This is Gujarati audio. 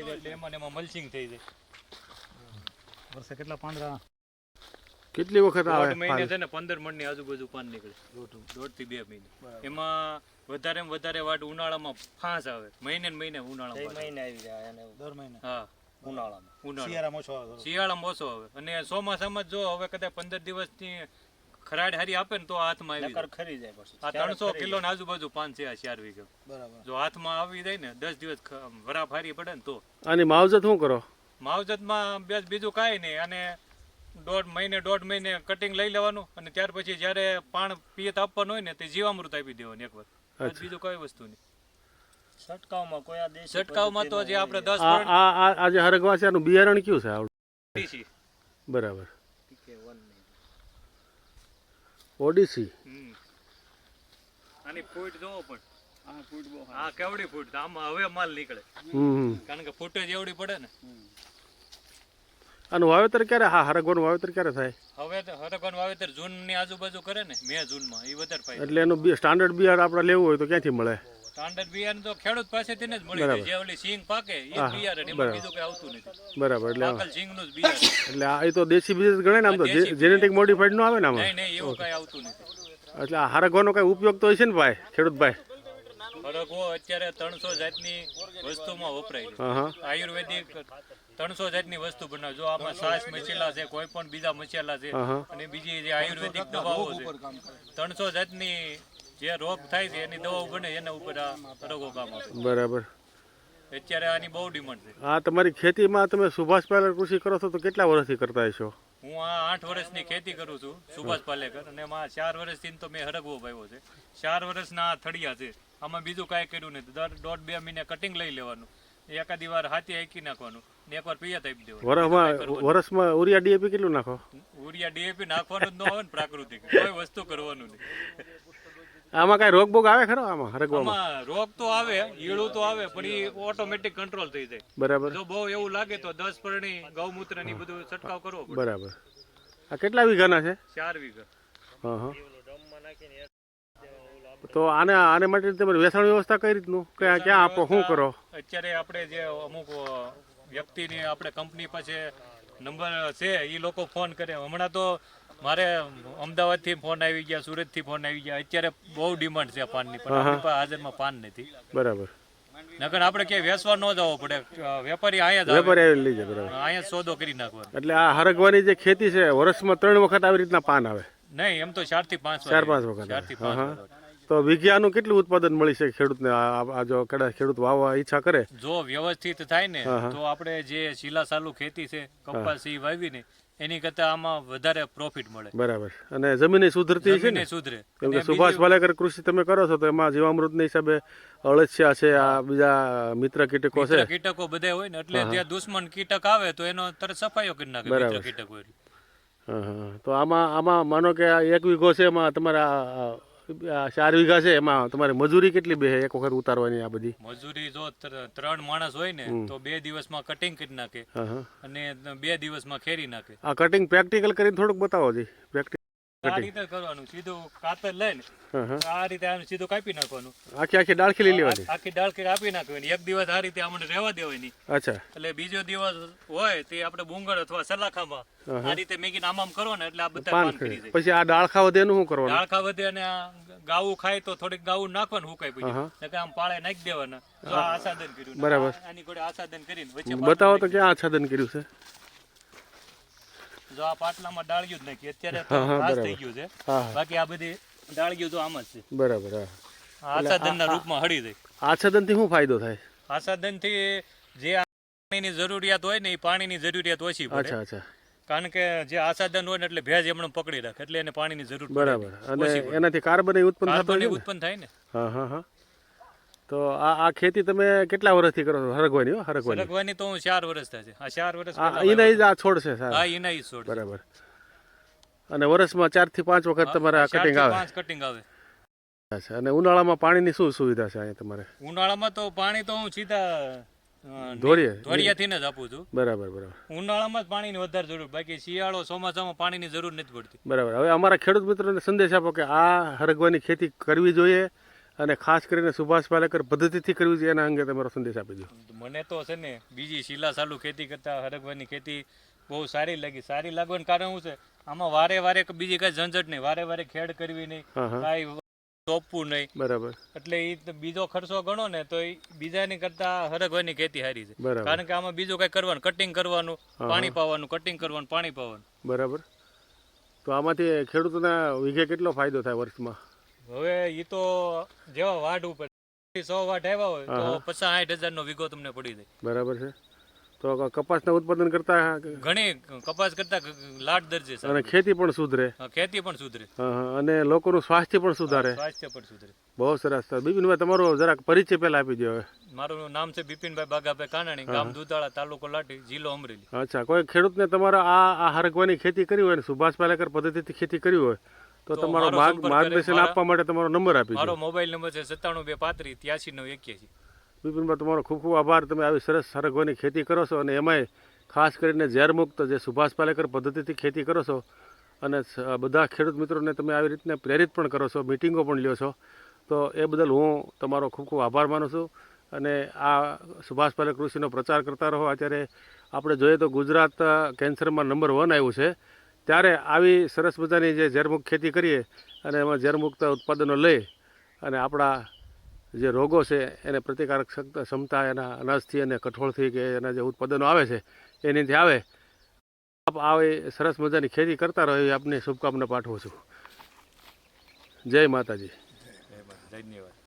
સુકાઈ જાય એટલે એમાં એમાં મલ્ચિંગ થઈ જાય. વર્ષે કેટલા પાંદડા? કેટલી વખત આવે દોઢ મહિને છે ને પંદર મણની આજુબાજુ પાન નીકળે. દોઢથી બે મહિને. એમાં વધારે વધારે વાટ ઉનાળામાં ફાંસ આવે. મહિને ને મહિને ઉનાળામાં મહિને આવી જાય અને દર મહિને? હા. ઉનાળામાં. ઉનાળામાં. શિયાળામાં ઓછો આવે શિયાળામાં ઓછો આવે. અને ચોમાસામાં જ જો હવે કદાચ પંદર દિવસની ખરાડ હારી આપે ને તો હાથમાં આવી નકર જાય. ખરી જાય પછી. આ ત્રણસો કિલો ને આજુબાજુ પાંચ છે આ ચાર વીઘા. બરાબર. જો હાથમાં આવી જાય ને દસ દિવસ વરાપ હારી પડે ને તો. અને માવજત શું કરો? માવજતમાં બેસ બીજું કાંઈ નહીં અને દોઢ મહિને દોઢ મહિને કટિંગ લઈ લેવાનું અને ત્યાર પછી જ્યારે પાણ પિયત આપવાનું હોય ને તે જીવામૃત આપી દેવાનું એકવાર. વાર બીજું કઈ વસ્તુ નહીં. છટકાવમાં કોઈ આ દેશ છટકાવમાં તો જે આપણે દસ આ આ આજે આ જે હરગવા છે આનું બિયારણ કયું છે આવડું? બરાબર પદ્ધતિ વન નહીં. ઓડિસી. આની ફૂટ જોવો પણ. આ ફૂટ બહુ આ કેવડી ફૂટ? આમાં હવે માલ નીકળે. કારણ કે ફૂટેજ એવડી પડે ને. આનું વાવેતર ક્યારે? હા હરગવાનું વાવેતર ક્યારે થાય? હવે તો હરગવાનું વાવેતર જૂનની આજુબાજુ કરે ને મે જૂનમાં એ વધારે ફાયદો. એટલે એનું બી- સ્ટાન્ડર્ડ બિયાર આપણે લેવું હોય તો ક્યાંથી મળે? સ્ટાન્ડર્ડ બિયારણ તો ખેડૂત પાસેથી જ મળી જાય જે ઓલી સિંગ પાકે એ બિયારણ એમાં બીજું કઈ આવતું નથી. બરાબર એટલે પાકલ સિંગનું જ બિયારણ એટલે આ એ તો દેશી બીજ ગણે ને આમ તો. જેનેટિક મોડિફાઈડ નો આવે ને આમાં. નહીં નહીં એવું કઈ આવતું નથી. એટલે આ હરગવાનો કઈ ઉપયોગ તો હશે ને ભાઈ ખેડૂત ભાઈ અત્યારે ત્રણસો જાતની વસ્તુમાં વપરાય છે. આયુર્વેદિક ત્રણસો જાતની વસ્તુ બનાવે. જો આમાં સાસ મચેલા છે કોઈ પણ બીજા મચેલા છે અને બીજી જે આયુર્વેદિક દવાઓ છે ત્રણસો જાતની જે રોગ થાય છે એની દવાઓ બને એના ઉપર આ રોગો કામ આપે બરાબર. અત્યારે આની બહુ ડિમાન્ડ છે. આ તમારી ખેતીમાં તમે સુભાષ પાલર કૃષિ કરો છો તો કેટલા વર્ષથી કરતા હશો? હું આ આઠ વર્ષની ખેતી કરું છું સુભાષ પાલેકર. અને એમાં ચાર વર્ષથી તો મેં હરગવો ભાવ્યો છે. ચાર વર્ષના આ થળિયા છે. આમાં બીજું કાંઈ કર્યું નથી. દર દોઢ બે મહિને કટિંગ લઈ લેવાનું. એકાદી વાર હાથી આંકી નાખવાનું. ને એકવાર પિયત આપી દેવાનું. વર્ષમાં વર્ષમાં ઉરિયા ડીએપી કેટલું નાખો? ઉરિયા ડીએપી નાખવાનું જ ન હોય ને પ્રાકૃતિક. કોઈ વસ્તુ કરવાનું નહીં. આમાં કઈ રોગ બોગ આવે ખરો આમાં રગવામાં? રોગ તો આવે ઈળું તો આવે પણ એ ઓટોમેટિક કંટ્રોલ થઈ જાય. બરાબર. જો બહુ એવું લાગે તો દસ પરણી ગૌમૂત્રની બધું છંટકાવ કરવો બરાબર. આ કેટલા વીઘાના છે? ચાર વીઘા. હા હા. તો આને આને માટે તમારે વેચાણ વ્યવસ્થા કઈ રીતનું? ક્યાં ક્યાં આપો શું કરો? અત્યારે આપણે જે અમુક વ્યક્તિની આપણે કંપની પાસે નંબર છે એ લોકો ફોન કરે. હમણાં તો મારે અમદાવાદથી ફોન આવી ગયા સુરતથી ફોન આવી ગયા. અત્યારે બહુ ડિમાન્ડ છે પાનની પણ આપણી પાસે હાજરમાં પાન નથી. બરાબર. નકર આપણે કે વેસવા ન જવો પડે. વેપારી અહીંયા વેપારી આવી લઈ જાય બરાબર. અહીંયા સોદો કરી નાખવાનો. એટલે આ હરગવાની જે ખેતી છે વર્ષમાં ત્રણ વખત આવી રીતના પાન આવે? નહીં એમ તો ચારથી પાંચ ચાર પાંચ વખત ચારથી તો વીઘાનું કેટલું ઉત્પાદન મળી શકે ખેડૂતને? આ જો કદાચ ખેડૂત વાવવા ઈચ્છા કરે? જો વ્યવસ્થિત થાય ને તો આપણે જે શીલા સાલુ ખેતી છે કપાસ વાવીને એની કરતા આમાં વધારે પ્રોફિટ મળે. બરાબર. અને જમીન સુધરતી છે ને? સુધરે. કેમ કે સુભાષ પાલેકર કૃષિ તમે કરો છો તો એમાં જીવામૃતના હિસાબે અળસિયા છે આ બીજા મિત્ર કીટકો છે. કીટકો બધા હોય ને એટલે ત્યાં દુશ્મન કીટક આવે તો એનો તરત સફાયો કરી નાખે મિત્ર કીટક હોય તો આમાં આમાં માનો કે આ એક વીઘો છે એમાં તમારા ચાર વીઘા છે એમાં તમારી મજૂરી કેટલી બે એક વખત ઉતારવાની આ બધી? મજૂરી જો ત્રણ માણસ હોય ને તો બે દિવસમાં કટિંગ કરી નાખે અને બે દિવસમાં ખેરી નાખે. આ કટિંગ પ્રેક્ટિકલ કરીને થોડુંક બતાવો જી. પ્રેક્ટિક આ રીતે કરવાનું સીધું કાતર લઈને આ રીતે આનું સીધું કાપી નાખવાનું. આખી આખી ડાળખી લઈ લેવાની? આખી ડાળખી નાખવાની. એક દિવસ આ રીતે આમને રહેવા દેવાની. અચ્છા. એટલે બીજો દિવસ હોય તે આપણે બુંગળ અથવા સલાખામાં આ રીતે મેગીને આમ આમ કરો ને એટલે આ બધા પાન કરી જાય પછી આ ડાળખા વધે એનું શું કરવાનું? ડાળખા વધે અને આ ગાવું ખાય તો થોડીક ગાવું નાખવાનું હુકાય પછી આમ પાળે નાખી દેવાના. આસાદન કર્યું. બરાબર. આની જોડે આસાદન કરીને બતાવો તો ક્યાં આસાદન કર્યું છે? જો આ પાટલામાં ડાળિયું જ નાખી. અત્યારે ખાસ થઈ ગયું છે. બાકી આ બધી ડાળિયું તો આમ જ છે. બરાબર આસાદનના રૂપમાં હળી જાય. આચ્છાદનથી શું ફાયદો થાય? આસાદનથી જે પાણીની જરૂરિયાત હોય ને એ પાણીની જરૂરિયાત ઓછી પડે. અચ્છા અચ્છા. કારણ કે જે આસાદન હોય ને એટલે ભેજ એમણે પકડી રાખે એટલે એને પાણીની જરૂર બરાબર. અને એનાથી કાર્બન ઉત્પન્ન? ઉત્પન્ન થાય ને. હા હા હા. તો આ આ ખેતી તમે કેટલા વર્ષથી કરો છો? હરગવાની હો હરગવાની. સરગવાની તો હું ચાર વર્ષ થાય છે. આ ચાર વર્ષ આ એના જ આ છોડ છે સારા હા એના જ છોડ બરાબર. અને વર્ષમાં ચારથી પાંચ વખત તમારે કટિંગ આવે. પાંચ કટિંગ આવે. અચ્છા અને ઉનાળામાં પાણીની શું સુવિધા છે અહીંયા તમારે? ઉનાળામાં તો પાણી તો હું સીધા ધોરીએ? ધોળિયાથી જ આપું છું. બરાબર બરાબર. ઉનાળામાં જ પાણીની વધારે જરૂર. બાકી શિયાળો ચોમાસામાં પાણીની જરૂર નથી પડતી. બરાબર. હવે અમારા ખેડૂત મિત્રોને સંદેશ આપો કે આ હરગવાની ખેતી કરવી જોઈએ. અને ખાસ કરીને સુભાષ પાલેકર પદ્ધતિથી કરવી છે એના અંગે તમારો સંદેશ આપી દો. મને તો છે ને બીજી શીલા સાલુ ખેતી કરતા હરગવાની ખેતી બહુ સારી લાગી. સારી લાગવાનું કારણ શું છે? આમાં વારે વારે બીજી કઈ ઝંઝટ નહીં. વારે વારે ખેડ કરવી નહીં. કાંઈ સોંપવું નહીં. બરાબર. એટલે એ બીજો ખર્ચો ગણો ને તો એ બીજાની કરતા હરગવાની ખેતી સારી છે. કારણ કે આમાં બીજું કઈ કરવાનું કટિંગ કરવાનું પાણી પાવાનું કટિંગ કરવાનું પાણી પાવાનું. બરાબર. તો આમાંથી ખેડૂતોના વીઘે કેટલો ફાયદો થાય વર્ષમાં? હવે ઈ તો જેવા વાઢ ઉપર સો વાઢ આવ્યા હોય તો પચાસ સાઠ હજાર નો વીઘો તમને પડી જાય. બરાબર છે. તો કપાસના ઉત્પાદન કરતા ઘણી કપાસ કરતા લાટ દરજે છે અને ખેતી પણ સુધરે. ખેતી પણ સુધરે. અને લોકોનું સ્વાસ્થ્ય પણ સુધારે. સ્વાસ્થ્ય પણ સુધરે. બહુ સરસ. બિપિનભાઈ તમારો જરાક પરિચય પહેલા આપી દો હવે. મારું નામ છે બિપિનભાઈ બાગાભાઈ કાનાણી ગામ દુધાળા તાલુકો લાટી જિલ્લો અમરેલી. અચ્છા કોઈ ખેડૂતને તમારા આ આ હરગવાની ખેતી કરી હોય ને સુભાષ પાલેકર પદ્ધતિથી ખેતી કરી હોય તો તમારો. માર્ગદર્શન આપવા માટે તમારો નંબર આપી મારો મોબાઈલ નંબર છે સત્તાણું બે પાંત્રીસ ત્યાસી નવ એક્યાસી બિપિનભાઈ તમારો ખૂબ ખૂબ આભાર. તમે આવી સરસ સરગવાની ખેતી કરો છો અને એમાંય ખાસ કરીને ઝેરમુક્ત જે સુભાષ પાલેકર પદ્ધતિથી ખેતી કરો છો અને બધા ખેડૂત મિત્રોને તમે આવી રીતને પ્રેરિત પણ કરો છો મિટિંગો પણ લ્યો છો. તો એ બદલ હું તમારો ખૂબ ખૂબ આભાર માનું છું અને આ સુભાષ પાલેકર કૃષિનો પ્રચાર કરતા રહો. અત્યારે આપણે જોઈએ તો ગુજરાત કેન્સરમાં નંબર વન આવ્યું છે. ત્યારે આવી સરસ મજાની જે ઝેરમુક્ત ખેતી કરીએ અને એમાં ઝેરમુક્ત ઉત્પાદનો લઈ અને આપણા જે રોગો છે એને પ્રતિકારક ક્ષમતા, એના અનાજથી અને કઠોળથી કે એના જે ઉત્પાદનો આવે છે, એનીથી આવે. આપ આવી સરસ મજાની ખેતી કરતા રહો એ આપની શુભકામના પાઠવું છું. જય માતાજી. ધન્યવાદ.